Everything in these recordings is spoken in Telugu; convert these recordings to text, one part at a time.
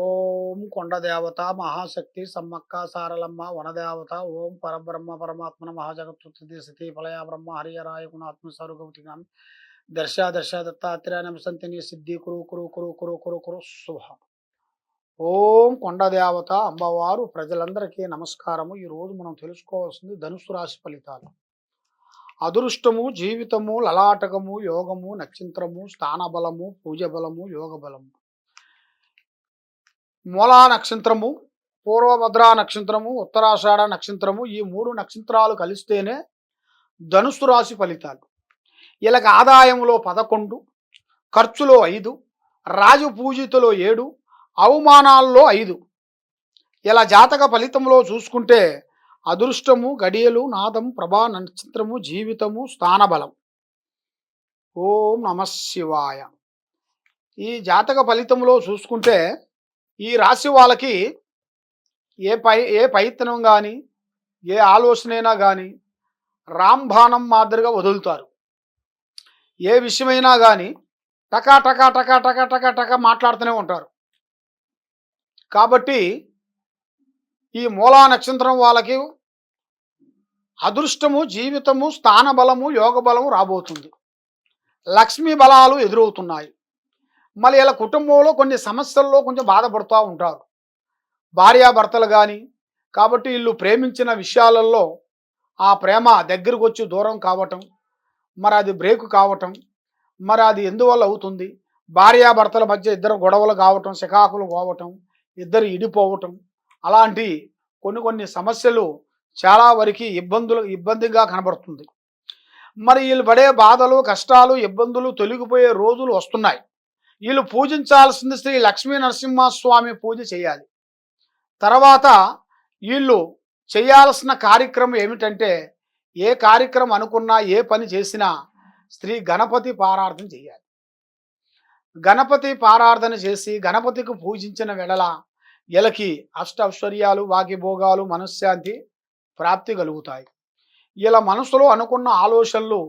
ఓం కొండదేవత మహాశక్తి సమ్మక్క సారలమ్మ వనదేవత ఓం పరబ్రహ్మ పరమాత్మన మహాజగత్తుతి సతీ ఫలయ బ్రహ్మ హరియరాయ గుణాత్మ స్వరూపతి దర్శ దర్శ దత్తాత్రేయ సంతిని సిద్ధి కురు కురు కురు కురు కురు కురు శుభ. ఓం కొండదేవత అమ్మవారు ప్రజలందరికీ నమస్కారము. ఈరోజు మనం తెలుసుకోవాల్సింది ధనుసు రాశి ఫలితాలు. అదృష్టము జీవితము లలాటకము యోగము నక్షత్రము స్థానబలము పూజ బలము యోగ బలము మూలా నక్షత్రము పూర్వభద్రా నక్షత్రము ఉత్తరాషాఢ నక్షత్రము ఈ మూడు నక్షత్రాలు కలిస్తేనే ధనుసు రాశి ఫలితాలు. వీళ్ళకి ఆదాయంలో పదకొండు ఖర్చులో ఐదు రాజు పూజితలో ఏడు అవమానాల్లో ఐదు. ఇలా జాతక ఫలితంలో చూసుకుంటే అదృష్టము గడియలు నాదం ప్రభా నక్షత్రము జీవితము స్థానబలం. ఓం నమ శివాయ. ఈ జాతక ఫలితంలో చూసుకుంటే ఈ రాశి వాళ్ళకి ఏ పై ఏ ప్రయత్నం కానీ ఏ ఆలోచనైనా కానీ రాంబాణం మాదిరిగా వదులుతారు. ఏ విషయమైనా కానీ టకా టకా టకా టకా టకా టకా మాట్లాడుతూనే ఉంటారు. కాబట్టి ఈ మూలా నక్షత్రం వాళ్ళకి అదృష్టము జీవితము స్థాన బలము యోగ బలము రాబోతుంది. లక్ష్మీ బలాలు ఎదురవుతున్నాయి. మళ్ళీ ఇలా కుటుంబంలో కొన్ని సమస్యల్లో కొంచెం బాధపడుతూ ఉంటారు. భార్యాభర్తలు కానీ కాబట్టి వీళ్ళు ప్రేమించిన విషయాలలో ఆ ప్రేమ దగ్గరకు వచ్చి దూరం కావటం మరి అది బ్రేక్ కావటం మరి అది ఎందువల్ల అవుతుంది? భార్యాభర్తల మధ్య ఇద్దరు గొడవలు కావటం శకాకులు పోవటం ఇద్దరు ఇడిపోవటం అలాంటి కొన్ని కొన్ని సమస్యలు చాలా వరకు ఇబ్బందులు ఇబ్బందిగా కనబడుతుంది. మరి వీళ్ళు పడే బాధలు కష్టాలు ఇబ్బందులు తొలగిపోయే రోజులు వస్తున్నాయి. వీళ్ళు పూజించాల్సింది శ్రీ లక్ష్మీ నరసింహస్వామి పూజ చేయాలి. తర్వాత వీళ్ళు చేయాల్సిన కార్యక్రమం ఏమిటంటే ఏ కార్యక్రమం అనుకున్నా ఏ పని చేసినా శ్రీ గణపతి పారార్థన చేయాలి. గణపతి పారార్థన చేసి గణపతికి పూజించిన వెడల ఇలకి అష్ట ఐశ్వర్యాలు వాకిభోగాలు మనశ్శాంతి ప్రాప్తి కలుగుతాయి. ఇలా మనసులో అనుకున్న ఆలోచనలు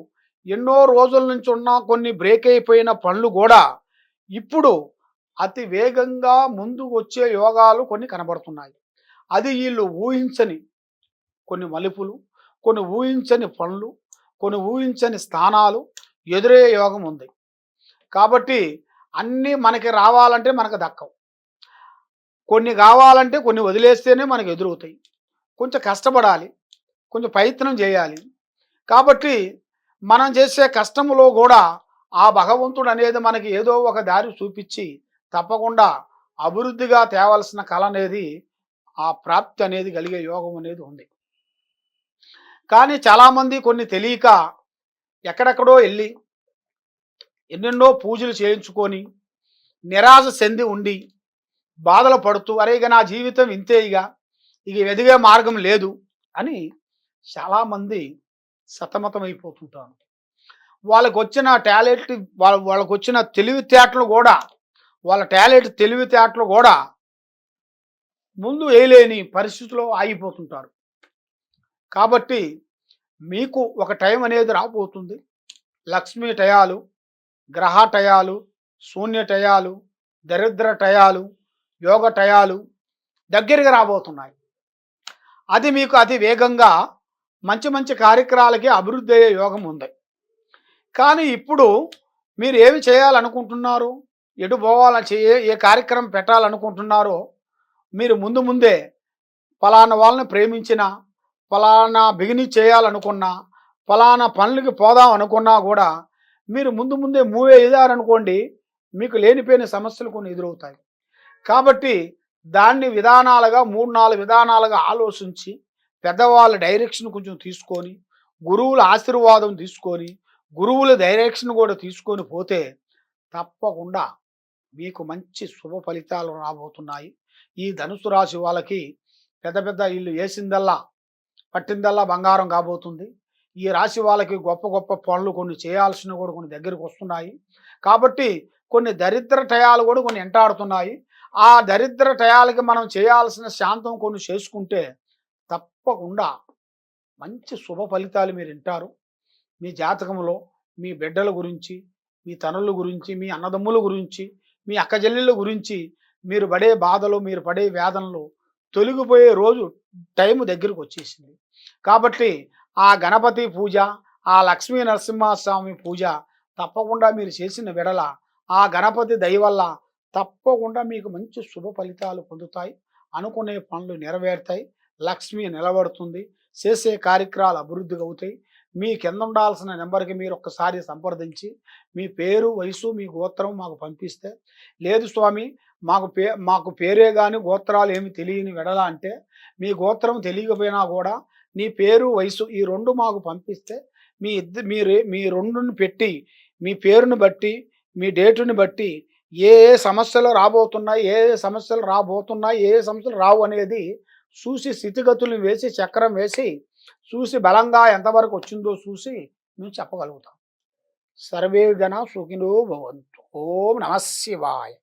ఎన్నో రోజుల నుంచి ఉన్న కొన్ని బ్రేక్ అయిపోయిన పనులు కూడా ఇప్పుడు అతి వేగంగా ముందుకు వచ్చే యోగాలు కొన్ని కనబడుతున్నాయి. అది వీళ్ళు ఊహించని కొన్ని మలుపులు కొన్ని ఊహించని పనులు కొన్ని ఊహించని స్థానాలు ఎదురయ్యే యోగం ఉంది. కాబట్టి అన్నీ మనకి రావాలంటే మనకు దక్కవు. కొన్ని కావాలంటే కొన్ని వదిలేస్తేనే మనకు ఎదురవుతాయి. కొంచెం కష్టపడాలి కొంచెం ప్రయత్నం చేయాలి. కాబట్టి మనం చేసే కష్టములో కూడా ఆ భగవంతుడు అనేది మనకి ఏదో ఒక దారి చూపించి తప్పకుండా అభివృద్ధిగా తేవలసిన కళ అనేది ఆ ప్రాప్తి అనేది కలిగే యోగం అనేది ఉంది. కానీ చాలామంది కొన్ని తెలియక ఎక్కడెక్కడో వెళ్ళి ఎన్నెన్నో పూజలు చేయించుకొని నిరాశ చెంది ఉండి బాధలు పడుతూ అరే ఇక నా జీవితం ఇంతే ఇక ఇక ఎదిగే మార్గం లేదు అని చాలామంది సతమతమైపోతుంటాను వాళ్ళకు వచ్చిన టాలెంట్ వాళ్ళ వాళ్ళకు వచ్చిన తెలివితేటలు కూడా వాళ్ళ టాలెంట్ తెలివితేటలు కూడా ముందు వేయలేని పరిస్థితిలో ఆగిపోతుంటారు. కాబట్టి మీకు ఒక టైం అనేది రాబోతుంది. లక్ష్మీ టయాలు గ్రహ టయాలు శూన్య టయాలు దరిద్ర టయాలు యోగ టయాలు దగ్గరికి రాబోతున్నాయి. అది మీకు అతి వేగంగా మంచి మంచి కార్యక్రమాలకి అభివృద్ధి అయ్యే యోగం ఉంది. కానీ ఇప్పుడు మీరు ఏమి చేయాలనుకుంటున్నారు? ఎటు పోవాలని ఏ కార్యక్రమం పెట్టాలనుకుంటున్నారో మీరు ముందు ముందే ఫలానా వాళ్ళని ప్రేమించిన ఫలానా బిగిని చేయాలనుకున్నా ఫలానా పనులకి పోదాం అనుకున్నా కూడా మీరు ముందు ముందే మూవ్ అయ్యారనుకోండి మీకు లేనిపోయిన సమస్యలు కొన్ని ఎదురవుతాయి. కాబట్టి దాన్ని విధానాలుగా మూడు నాలుగు విధానాలుగా ఆలోచించి పెద్దవాళ్ళ డైరెక్షన్ కొంచెం తీసుకొని గురువుల ఆశీర్వాదం తీసుకొని గురువుల డైరెక్షన్ కూడా తీసుకొని పోతే తప్పకుండా మీకు మంచి శుభ ఫలితాలు రాబోతున్నాయి. ఈ ధనుసు రాశి వాళ్ళకి పెద్ద పెద్ద ఇల్లు వేసిందల్లా పట్టిందల్లా బంగారం కాబోతుంది. ఈ రాశి వాళ్ళకి గొప్ప గొప్ప పనులు కొన్ని చేయాల్సినవి కూడా కొన్ని దగ్గరికి వస్తున్నాయి. కాబట్టి కొన్ని దరిద్ర టయాలు కూడా కొన్ని ఎంటాడుతున్నాయి. ఆ దరిద్ర టయాలకి మనం చేయాల్సిన శాంతం కొన్ని చేసుకుంటే తప్పకుండా మంచి శుభ ఫలితాలు మీరు వింటారు. మీ జాతకంలో మీ బిడ్డల గురించి మీ తనుల గురించి మీ అన్నదమ్ముల గురించి మీ అక్కజెల్లెళ్ళ గురించి మీరు పడే బాధలు మీరు పడే వేదనలు తొలగిపోయే రోజు టైం దగ్గరకు వచ్చేసింది. కాబట్టి ఆ గణపతి పూజ ఆ లక్ష్మీ నరసింహస్వామి పూజ తప్పకుండా మీరు చేసిన విడల ఆ గణపతి దయ వల్ల తప్పకుండా మీకు మంచి శుభ ఫలితాలు పొందుతాయి. అనుకునే పనులు నెరవేరుతాయి. లక్ష్మి నిలబడుతుంది. చేసే కార్యక్రమాలు అభివృద్ధిగా అవుతాయి. మీ కింద ఉండాల్సిన నెంబర్కి మీరు ఒక్కసారి సంప్రదించి మీ పేరు వయసు మీ గోత్రం మాకు పంపిస్తే లేదు స్వామి మాకు పే మాకు పేరే కానీ గోత్రాలు ఏమి తెలియని వెడల అంటే మీ గోత్రం తెలియకపోయినా కూడా నీ పేరు వయసు ఈ రెండు మాకు పంపిస్తే మీ ఇద్దరు మీరు మీ రెండుని పెట్టి మీ పేరుని బట్టి మీ డేటుని బట్టి ఏ ఏ సమస్యలు రాబోతున్నాయి ఏ ఏ సమస్యలు రాబోతున్నాయి ఏ ఏ సమస్యలు రావు అనేది చూసి స్థితిగతులను వేసి చక్రం వేసి చూసి బలంగా ఎంతవరకు వచ్చిందో చూసి మేము చెప్పగలుగుతాం. సర్వే జన సుఖినో భవంతు. ఓం నమ శివాయ.